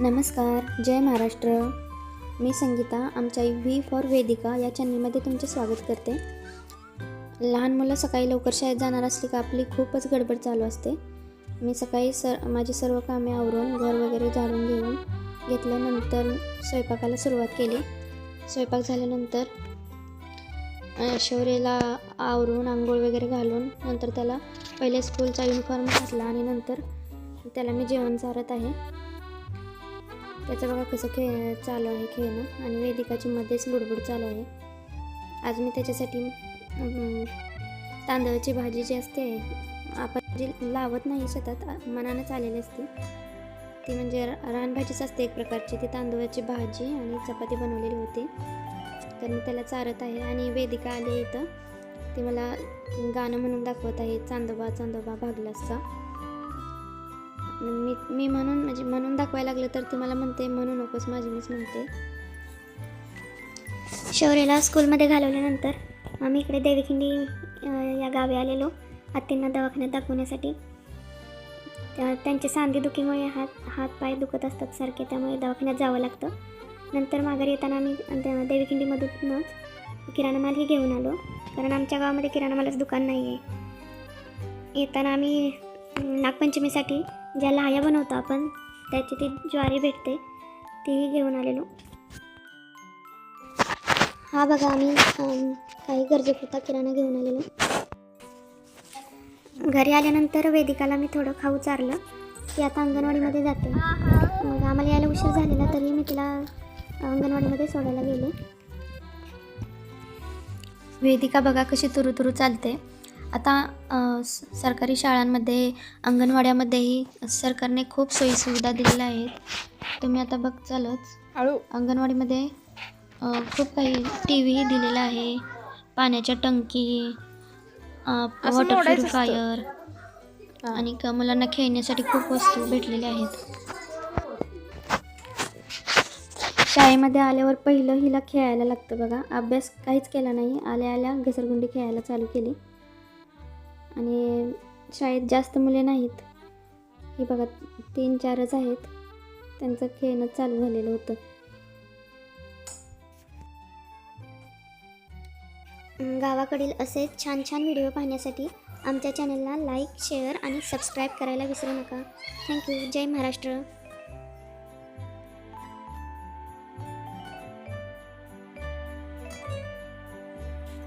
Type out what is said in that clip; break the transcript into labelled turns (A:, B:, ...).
A: नमस्कार जय महाराष्ट्र. मी संगीता आमच्या V for Vedika या चॅनलमध्ये तुमचे स्वागत करते. लहान मुलं सकाळी लवकर शाळेत जाणार असली का आपली खूपच गडबड चालू असते. मी सकाळी सर माझी सर्व कामे आवरून घर वगैरे झाडून घेऊन घेतल्यानंतर स्वयंपाकाला सुरुवात केली. स्वयंपाक झाल्यानंतर शौर्यला आवरून आंघोळ वगैरे घालून नंतर त्याला पहिले स्कूलचा युनिफॉर्म घातला आणि नंतर त्याला मी जेवण चारत आहे. त्याचं बघा कसं खेळ चालू आहे खेळणं. आणि वेदिकाची मध्येच बुडबुड चालू आहे. आज मी त्याच्यासाठी तांदळाची भाजी जी असते आपण जी लावत नाही शेतात मनानंच आलेली असते. ती म्हणजे रानभाजीच असते एक प्रकारची. ती तांदळाची भाजी आणि चपाती बनवलेली होती. तर मी त्याला चारत आहे आणि वेदिका आली इथं. ती मला गाणं म्हणून दाखवत आहे चांदोबा चांदोबा भागलासचा. मी मी म्हणून म्हणजे म्हणून दाखवायला लागलं तर ती मला म्हणते म्हणू नकोस माझी मीच म्हणते.
B: शौर्यला स्कूलमध्ये घालवल्यानंतर आम्ही इकडे देवीखिंडी या गावी आलेलो आत्तींना दवाखान्यात दाखवण्यासाठी. त्या- त्यांचे सांधेदुखीमुळे हात हात पाय दुखत असतात सारखे त्यामुळे दवाखान्यात जावं लागतं. नंतर माघारी येताना आम्ही देवीखिंडीमधूनच किराणा मालही घेऊन आलो कारण आमच्या गावामध्ये किराणा मालाचं दुकान नाही आहे येताना आम्ही नागपंचमीसाठी ज्या लाह्या बनवतो आपण त्याची ती ज्वारी भेटते तीही घेऊन आलेलो. हा बघा आम्ही काही गरजेपुरता किराणा घेऊन आलेलो. घरी आल्यानंतर वेदिकाला मी थोडं खाऊ चारलं ती आता अंगणवाडीमध्ये जाते. मग आम्हाला यायला उशीर झालेला तरी मी तिला अंगणवाडीमध्ये सोडायला गेले.
A: वेदिका बघा कशी तुरु चालते. आता सरकारी शाळांमध्ये अंगणवाड्यामध्येही सरकारने खूप सोयीसुविधा दिलेल्या आहेत. तुम्ही आता बघचालच
C: हळू.
A: अंगणवाडीमध्ये खूप काही टी व्ही दिलेला आहे. पाण्याच्या टंकी वॉटर प्युरिफायर आणि मुलांना खेळण्यासाठी खूप वस्तू भेटलेल्या आहेत. शाळेमध्ये आल्यावर पहिलं हिला खेळायला लागतं बघा. अभ्यास काहीच केला नाही. आल्या आल्या घसरगुंडी खेळायला चालू केली. आणि शाळेत जास्त मुले नाहीत. ही बघा तीन चारच आहेत. त्यांचं खेळणं चालू झालेलं होतं.
B: गावाकडील असेच छान छान व्हिडिओ पाहण्यासाठी आमच्या चॅनलला लाईक शेअर आणि सबस्क्राईब करायला विसरू नका. Thank you. जय महाराष्ट्र.